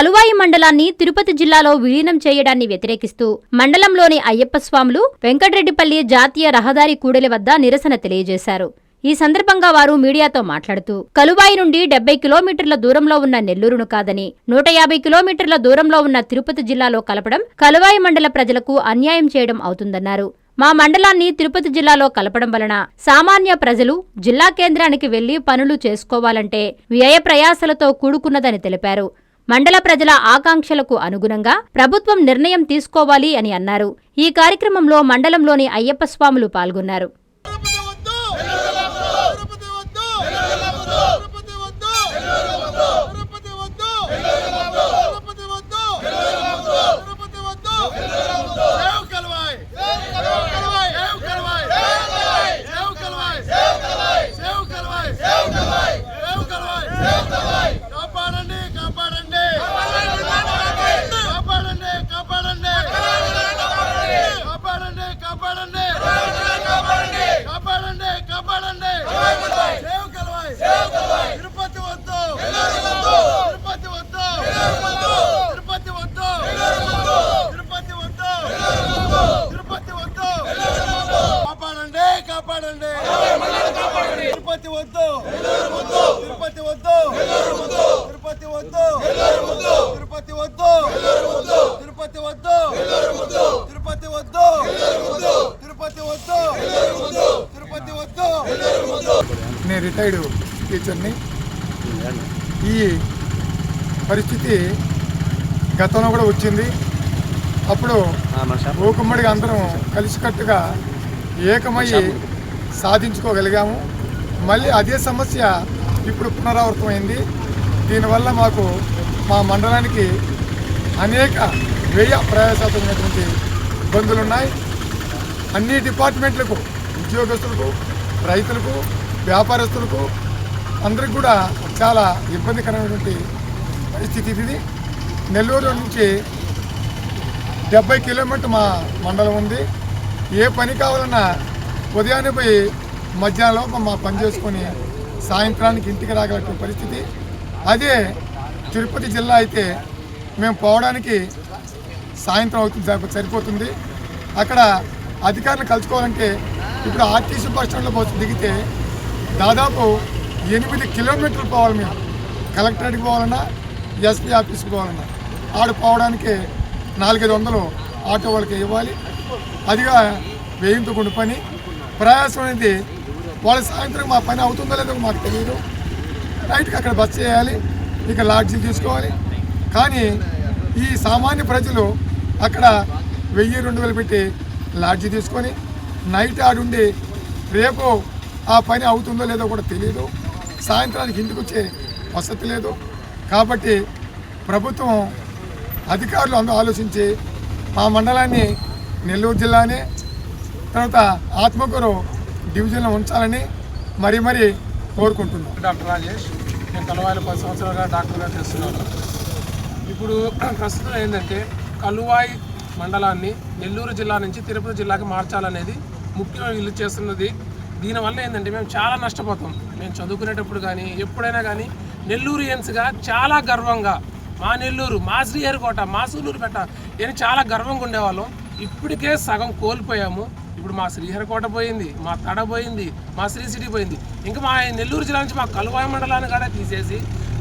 కలువాయి మండలాన్ని తిరుపతి జిల్లాలో విలీనం చేయడాన్ని వ్యతిరేకిస్తూ మండలంలోని అయ్యప్ప స్వాములు వెంకటరెడ్డిపల్లి జాతీయ రహదారి కూడలి వద్ద నిరసన తెలియజేశారు. ఈ సందర్భంగా వారు మీడియాతో మాట్లాడుతూ కలువాయి నుండి డెబ్బై కిలోమీటర్ల దూరంలో ఉన్న నెల్లూరును కాదని నూట యాభై కిలోమీటర్ల దూరంలో ఉన్న తిరుపతి జిల్లాలో కలపడం కలువాయి మండల ప్రజలకు అన్యాయం చేయడం అవుతుందన్నారు. మా మండలాన్ని తిరుపతి జిల్లాలో కలపడం వలన సామాన్య ప్రజలు జిల్లా కేంద్రానికి వెళ్ళి పనులు చేసుకోవాలంటే వ్యయ ప్రయాసలతో కూడుకున్నదని తెలిపారు. మండల ప్రజల ఆకాంక్షలకు అనుగుణంగా ప్రభుత్వం నిర్ణయం తీసుకోవాలి అని అన్నారు. ఈ కార్యక్రమంలో మండలంలోని అయ్యప్ప స్వాములు పాల్గొన్నారు. రిటైర్డ్ టీచర్ని. ఈ పరిస్థితి గతంలో కూడా వచ్చింది. అప్పుడు ఊకుమ్మడిగా అందరం కలిసికట్టుగా ఏకమయ్యి సాధించుకోగలిగాము. మళ్ళీ అదే సమస్య ఇప్పుడు పునరావృతమైంది. దీనివల్ల మాకు మా మండలానికి అనేక వ్యయ ప్రయాసాత్మకమైనటువంటి ఇబ్బందులు ఉన్నాయి అన్ని డిపార్ట్మెంట్లకు ఉద్యోగస్తులకు రైతులకు వ్యాపారస్తులకు అందరికి కూడా చాలా ఇబ్బందికరమైనటువంటి పరిస్థితి ఇది. నెల్లూరు నుంచి డెబ్బై కిలోమీటర్ మా మండలం ఉంది. ఏ పని కావాలన్నా ఉదయాన్నే పోయి మధ్యాహ్నంలోపు మా పని చేసుకొని సాయంత్రానికి ఇంటికి రాగలటువంటి పరిస్థితి. అదే తిరుపతి జిల్లా అయితే మేము పోవడానికి సాయంత్రం అవుతుంది సరిపోతుంది. అక్కడ అధికారులు కలుసుకోవాలంటే ఇప్పుడు ఆర్టీసీ బస్ స్టాండ్లో పోసి దిగితే దాదాపు ఎనిమిది కిలోమీటర్లు పోవాలి మేము. కలెక్టరేట్కి పోవాలన్నా ఎస్పీ ఆఫీస్కి పోవాలన్నా. ఆడు పోవడానికి నాలుగైదు వందలు ఆటో వాళ్ళకి ఇవ్వాలి. అదిగా వేయింతో కొన్ని పని. ప్రయాసం అనేది వాళ్ళ సాయంత్రం మా పని అవుతుందో లేదో మాకు తెలియదు నైట్కి అక్కడ బస్ చేయాలి. ఇక లాడ్జీలు తీసుకోవాలి. కానీ ఈ సామాన్య ప్రజలు అక్కడ వెయ్యి రెండు వేలు పెట్టి లాడ్జీ తీసుకొని నైట్ ఆడుండి రేపు ఆ పని అవుతుందో లేదో కూడా తెలియదు సాయంత్రానికి ఇంటికి వచ్చే వసతి లేదు. కాబట్టి ప్రభుత్వం అధికారులు అందరూ ఆలోచించి మా మండలాన్ని నెల్లూరు జిల్లానే తర్వాత ఆత్మకూరు డివిజన్లో ఉంచాలని మరీ మరీ కోరుకుంటున్నాం. డాక్టర్ రాజేష్ నేను కలువాయిలు పది సంవత్సరాలుగా డాక్టర్గా చేస్తున్నాను. ఇప్పుడు ప్రస్తుతం ఏంటంటే కలువాయి మండలాన్ని నెల్లూరు జిల్లా నుంచి తిరుపతి జిల్లాకి మార్చాలనేది ముఖ్యంగా వీళ్ళు చేస్తున్నది దీనివల్ల ఏంటంటే మేము చాలా నష్టపోతాం. మేము చదువుకునేటప్పుడు కానీ ఎప్పుడైనా కానీ నెల్లూరియన్స్గా చాలా గర్వంగా మా నెల్లూరు మా శ్రీహరికోట మా సూలూరుపేట నేను చాలా గర్వంగా ఉండేవాళ్ళం. ఇప్పటికే సగం కోల్పోయాము. ఇప్పుడు మా శ్రీహరికోట పోయింది మా తడ పోయింది మా శ్రీ సిటీ పోయింది. ఇంకా మా నెల్లూరు జిల్లా నుంచి మా కలువాయి మండలాన్ని కూడా తీసేసి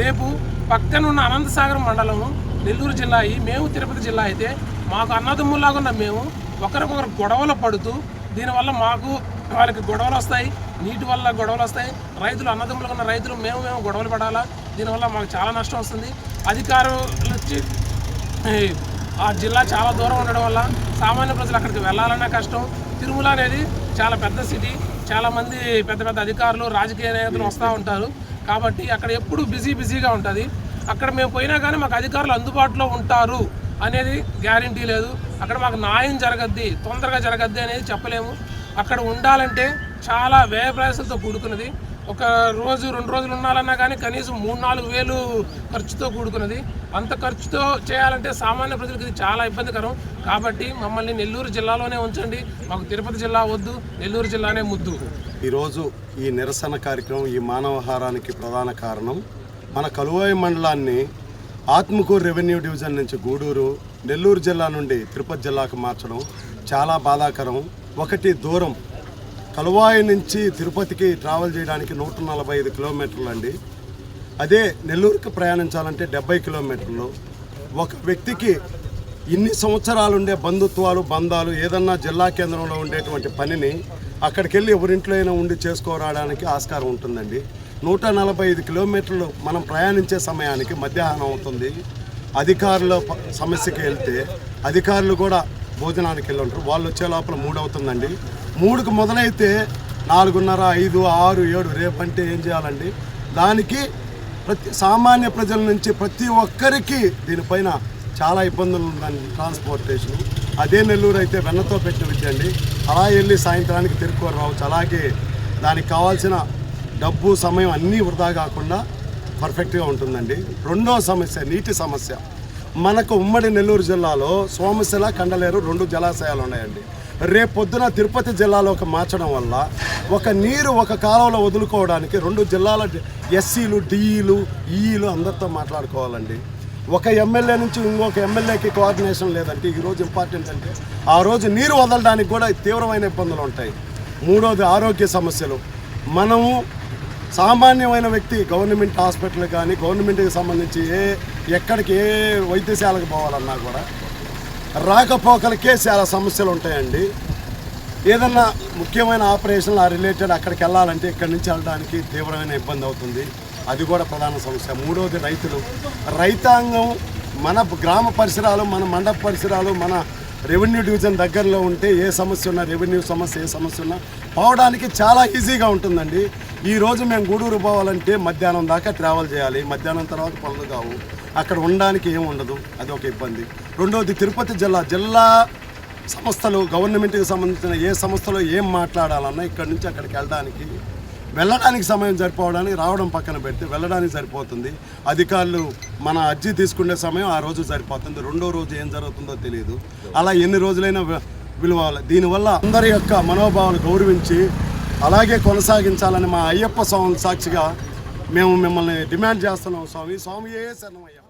రేపు పక్కన ఉన్న అనంతసాగరం మండలము నెల్లూరు జిల్లా అయ్యి మేము తిరుపతి జిల్లా అయితే మాకు అన్నదమ్ములాగా ఉన్న మేము ఒకరికొకరు గొడవలు పడుతూ దీనివల్ల మాకు వాళ్ళకి గొడవలు వస్తాయి నీటి వల్ల గొడవలు వస్తాయి. రైతులు అన్నదమ్ములుగా ఉన్న రైతులు మేము మేము గొడవలు పడాలా? దీనివల్ల మాకు చాలా నష్టం వస్తుంది. అధికారులు వచ్చి ఆ జిల్లా చాలా దూరం ఉండడం వల్ల సామాన్య ప్రజలు అక్కడికి వెళ్ళాలన్నా కష్టం. తిరుమల అనేది చాలా పెద్ద సిటీ. చాలామంది పెద్ద పెద్ద అధికారులు రాజకీయ నేతలు వస్తూ ఉంటారు. కాబట్టి అక్కడ ఎప్పుడు బిజీ బిజీగా ఉంటుంది. అక్కడ మేము పోయినా కానీ మాకు అధికారులు అందుబాటులో ఉంటారు అనేది గ్యారంటీ లేదు. అక్కడ మాకు న్యాయం జరగద్ది తొందరగా జరగద్ది అనేది చెప్పలేము. అక్కడ ఉండాలంటే చాలా వ్యయ ప్రయాసంతో కూడుకున్నది. ఒక రోజు రెండు రోజులు ఉండాలన్నా కానీ కనీసం మూడు నాలుగు వేలు ఖర్చుతో కూడుకున్నది. అంత ఖర్చుతో చేయాలంటే సామాన్య ప్రజలకు ఇది చాలా ఇబ్బందికరం. కాబట్టి మమ్మల్ని నెల్లూరు జిల్లాలోనే ఉంచండి. మాకు తిరుపతి జిల్లా వద్దు నెల్లూరు జిల్లానే ముద్దు. ఈరోజు ఈ నిరసన కార్యక్రమం ఈ మానవహారానికి ప్రధాన కారణం. మన కలువాయి మండలాన్ని ఆత్మకూరు రెవెన్యూ డివిజన్ నుంచి గూడూరు నెల్లూరు జిల్లా నుండి తిరుపతి జిల్లాకు మార్చడం చాలా బాధాకరం. ఒకటి దూరం. కలువాయి నుంచి తిరుపతికి ట్రావెల్ చేయడానికి నూట నలభై ఐదు కిలోమీటర్లు అండి అదే నెల్లూరుకి ప్రయాణించాలంటే డెబ్బై కిలోమీటర్లు. ఒక వ్యక్తికి ఇన్ని సంవత్సరాలు ఉండే బంధుత్వాలు బంధాలు ఏదన్నా జిల్లా కేంద్రంలో ఉండేటువంటి పనిని అక్కడికి వెళ్ళి ఎవరింట్లో అయినా ఉండి చేసుకోరాడానికి ఆస్కారం ఉంటుందండి. నూట నలభై ఐదు కిలోమీటర్లు మనం ప్రయాణించే సమయానికి మధ్యాహ్నం అవుతుంది. అధికారుల ప- సమస్యకి వెళ్తే అధికారులు కూడా భోజనానికి వెళ్ళి ఉంటారు వాళ్ళు వచ్చే లోపల మూడు అవుతుందండి మూడుకు మొదలైతే నాలుగున్నర ఐదు ఆరు ఏడు రేపంటే ఏం చేయాలండి? దానికి ప్రతి సామాన్య ప్రజల నుంచి ప్రతి ఒక్కరికి దీనిపైన చాలా ఇబ్బందులు ఉందండి ట్రాన్స్పోర్టేషన్. అదే నెల్లూరు అయితే వెన్నతో పెట్టిన విద్య అండి అలా వెళ్ళి సాయంత్రానికి తిరుక్కోరు రావచ్చు అలాగే దానికి కావాల్సిన డబ్బు సమయం అన్నీ వృధా కాకుండా పర్ఫెక్ట్గా ఉంటుందండి. రెండో సమస్య నీటి సమస్య. మనకు ఉమ్మడి నెల్లూరు జిల్లాలో సోమశిల కండలేరు రెండు జలాశయాలు ఉన్నాయండి. రేపు పొద్దున తిరుపతి జిల్లాలోకి మార్చడం వల్ల ఒక నీరు ఒక కాలంలో వదులుకోవడానికి రెండు జిల్లాల ఎస్సీలు డిఈలు ఈఈలు అందరితో మాట్లాడుకోవాలండి. ఒక ఎమ్మెల్యే నుంచి ఇంకొక ఎమ్మెల్యేకి కోఆర్డినేషన్ లేదంటే ఈరోజు ఇంపార్టెంట్ అంటే ఆ రోజు నీరు వదలడానికి కూడా తీవ్రమైన ఇబ్బందులు ఉంటాయి. మూడోది ఆరోగ్య సమస్యలు. మనము సామాన్యమైన వ్యక్తి గవర్నమెంట్ హాస్పిటల్ కానీ గవర్నమెంట్కి సంబంధించి ఏ ఎక్కడికి ఏ వైద్యశాలకు పోవాలన్నా కూడా రాకపోకలకే చాలా సమస్యలు ఉంటాయండి. ఏదన్నా ముఖ్యమైన ఆపరేషన్ ఆ రిలేటెడ్ అక్కడికి వెళ్ళాలంటే ఇక్కడి నుంచి వెళ్ళడానికి తీవ్రమైన ఇబ్బంది అవుతుంది. అది కూడా ప్రధాన సమస్య. మూడవది రైతులు. రైతాంగం మన గ్రామ పరిసరాలు మన మండప పరిసరాలు మన రెవెన్యూ డివిజన్ దగ్గరలో ఉంటే ఏ సమస్య ఉన్నా రెవెన్యూ సమస్య ఏ సమస్య ఉన్నా పోవడానికి చాలా ఈజీగా ఉంటుందండి. ఈ రోజు మేము గూడూరు పోవాలంటే మధ్యాహ్నం దాకా ట్రావెల్ చేయాలి. మధ్యాహ్నం తర్వాత పనులు కావు. అక్కడ ఉండడానికి ఏం ఉండదు. అది ఒక ఇబ్బంది. రెండవది తిరుపతి జిల్లా జిల్లా సంస్థలు గవర్నమెంట్కి సంబంధించిన ఏ సంస్థలో ఏం మాట్లాడాలన్నా ఇక్కడ నుంచి అక్కడికి వెళ్ళడానికి వెళ్ళడానికి సమయం సరిపోవడానికి రావడం పక్కన పెడితే వెళ్ళడానికి సరిపోతుంది. అధికారులు మన అర్జీ తీసుకునే సమయం ఆ రోజు సరిపోతుంది. రెండో రోజు ఏం జరుగుతుందో తెలియదు. అలా ఎన్ని రోజులైనా వి- విలువాలి దీనివల్ల అందరి యొక్క మనోభావాలు గౌరవించి అలాగే కొనసాగించాలని మా అయ్యప్ప స్వామి సాక్షిగా మేము మిమ్మల్ని డిమాండ్ చేస్తున్నాం స్వామి. స్వామియే శరణం